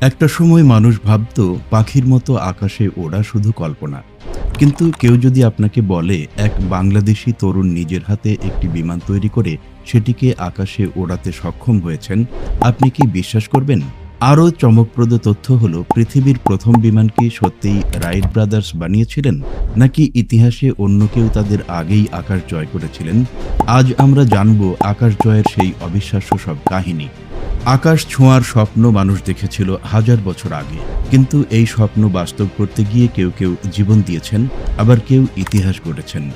একটা সময় মানুষ ভাবত, পাখির মতো আকাশে ওড়া শুধু কল্পনা। কিন্তু কেউ যদি আপনাকে বলে, এক বাংলাদেশি তরুণ নিজের হাতে একটি বিমান তৈরি করে সেটিকে আকাশে ওড়াতে সক্ষম হয়েছেন, আপনি কি বিশ্বাস করবেন? আরও চমকপ্রদ তথ্য হল, পৃথিবীর প্রথম বিমান কি সত্যিই রাইট ব্রাদার্স বানিয়েছিলেন? নাকি ইতিহাসে অন্য কেউ তাদের আগেই আকাশ জয় করেছিলেন? আজ আমরা জানব আকাশ জয়ের সেই অবিশ্বাস্য সব কাহিনী। আকাশ ছোঁয়ার স্বপ্ন মানুষ দেখেছিল হাজার বছর আগে। কিন্তু এই স্বপ্ন বাস্তব করতে গিয়ে কেউ কেউ জীবন দিয়েছেন, আবার কেউ ইতিহাস গড়েছেন।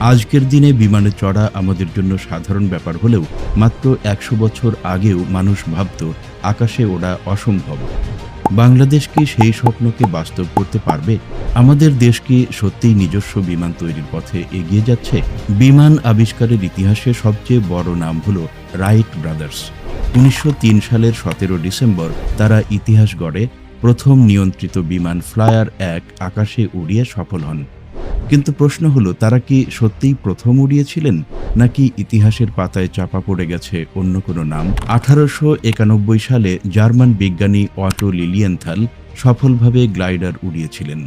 আজকের দিনে বিমানে চড়া আমাদের জন্য সাধারণ ব্যাপার হলেও মাত্র একশো বছর আগেও মানুষ ভাবত, আকাশে ওড়া অসম্ভব। বাংলাদেশ কি সেই স্বপ্নকে বাস্তব করতে পারবে? আমাদের দেশ কি সত্যিই নিজস্ব বিমান তৈরির পথে এগিয়ে যাচ্ছে? বিমান আবিষ্কারের ইতিহাসে সবচেয়ে বড় নাম হলো রাইট ব্রাদার্স। উনিশশো তিন সালের সতেরো ডিসেম্বর তারা ইতিহাস গড়ে প্রথম নিয়ন্ত্রিত বিমান ফ্লায়ার এক আকাশে উড়িয়ে সফল হন। কিন্তু প্রশ্ন হলো, তারা কি সত্যিই প্রথম উড়িয়েছিলেন? নাকি ইতিহাসের পাতায় চাপা পড়ে গেছে অন্য কোনো নাম? আঠারোশো একানব্বই সালে জার্মান বিজ্ঞানী অটো লিলিয়েন্থাল সফলভাবে গ্লাইডার উড়িয়েছিলেন।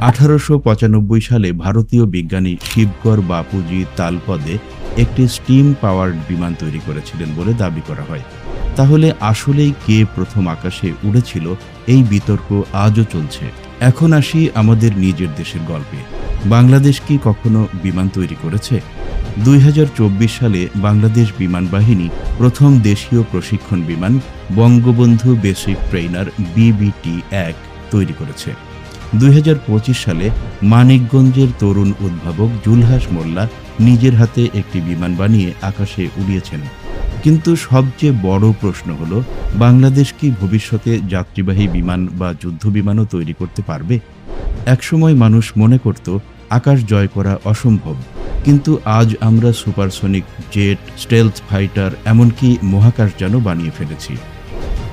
আঠারোশো পঁচানব্বই সালে ভারতীয় বিজ্ঞানী শিবকর বাপুজি তালপদে একটি স্টিম পাওয়ার্ড বিমান তৈরি করেছিলেন বলে দাবি করা হয়। তাহলে আসলেই কে প্রথম আকাশে উড়েছিল? এই বিতর্ক আজও চলছে। এখন আসি আমাদের নিজের দেশের গল্পে। বাংলাদেশ কি কখনো বিমান তৈরি করেছে? দুই হাজার চব্বিশ সালে বাংলাদেশ বিমান বাহিনী প্রথম দেশীয় প্রশিক্ষণ বিমান বঙ্গবন্ধু বেসিক ট্রেইনার বিবিটি এক তৈরি করেছে। দুই হাজার পঁচিশ সালে মানিকগঞ্জের তরুণ উদ্ভাবক জুলহাস মোল্লা নিজের হাতে একটি বিমান বানিয়ে আকাশে উড়িয়েছেন। কিন্তু সবচেয়ে বড় প্রশ্ন হল, বাংলাদেশ কি ভবিষ্যতে যাত্রীবাহী বিমান বা যুদ্ধ বিমানও তৈরি করতে পারবে? একসময় মানুষ মনে করত, আকাশ জয় করা অসম্ভব। কিন্তু আজ আমরা সুপারসনিক, জেট, স্টেলথ ফাইটার, এমনকি মহাকাশযানও বানিয়ে ফেলেছি।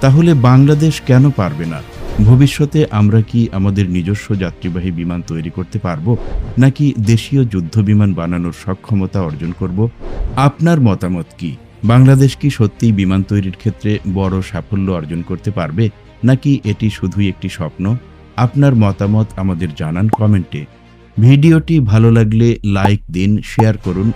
তাহলে বাংলাদেশ কেন পারবে না? ভবিষ্যতে আমরা কি আমাদের নিজস্ব যাত্রীবাহী বিমান তৈরি করতে পারব? নাকি দেশীয় যুদ্ধ বিমান বানানোর সক্ষমতা অর্জন করব? আপনার মতামত কি? বাংলাদেশ কি সত্যিই বিমান তৈরির ক্ষেত্রে বড় সাফল্য অর্জন করতে পারবে? নাকি এটি শুধুই একটি স্বপ্ন? আপনার মতামত আমাদের জানান কমেন্টে। ভিডিওটি ভালো লাগলে লাইক দিন, শেয়ার করুন।